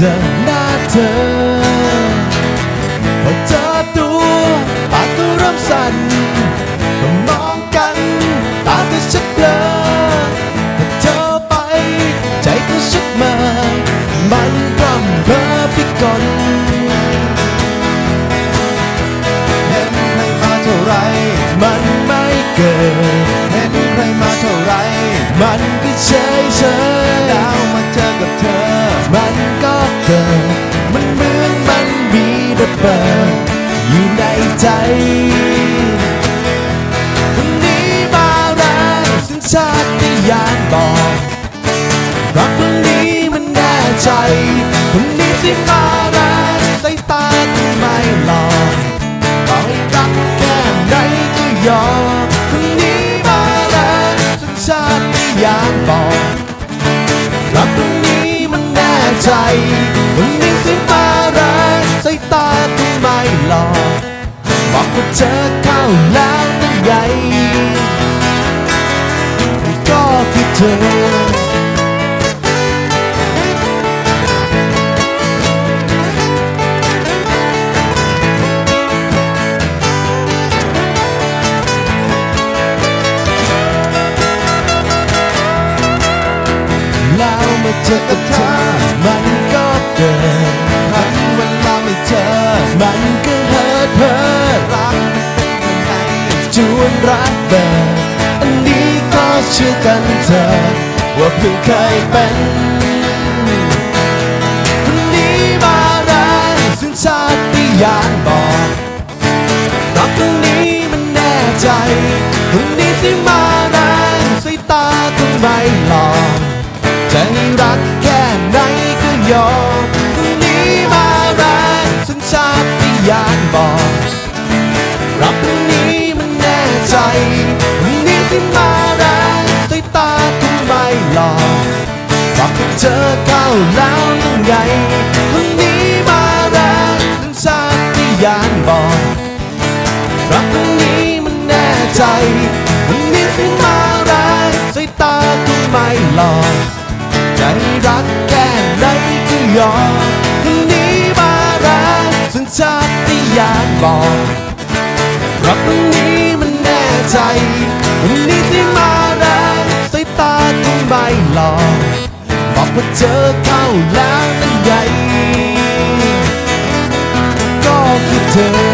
หน้าเธอพอเจอตัวปากก็เริ่มสั่นก็มองกันตาก็ชักเบลอพอเธอไปใจก็ชักมา มันกล่ำเพ้อพิกลเห็นใครมาเท่าไร มันไม่เกิดเห็นใครมาเท่าไร มันก็เฉย เบิดอยู่ในใจคนนี้มาแรงสัญชาตญาณบอกรักคนนี้มันแน่ใจคนนี้สิมาแรงสายตาก็ไม่หลอกต่อให้รักแค่ไหนก็ยอมคนนี้มาแรงสัญชาตญาณบอกรักคนนี้มันแน่ใจ ว่าเจอเข้าแล้วนั่นไงก็คือเธอ แล้วมาเจอ รักเบิดอันนี้ก็เชื่อกันเธอว่าเพิ่งเคยเป็นคนนี้มาแรงซึ่งชาติยานบอกรักตรงนี้มันแน่ใจตรงนี้สิมาแรงสายตาก็ไม่หลอกใจรักแค่ไหนก็ยอมตรงนี้มาแรงสัญชาตญาณบอกรักตรงนี้ แล้วยังไงตรงนี้มาแรงสัญชาตญาณบอกรักครั้งนี้มันแน่ใจมันมีสิ่งมาแรงสายตาก็ไม่หลอกใจรักแค่ไหนก็ยอมครั้งนี้มาแรงสัญชาตญาณบอกรักครั้งนี้มันแน่ใจมันมีสิ่มาแรงสายตาก็ไม่หลอกบอกว่าเจอ แล้วนั่นไงก็คือเธอ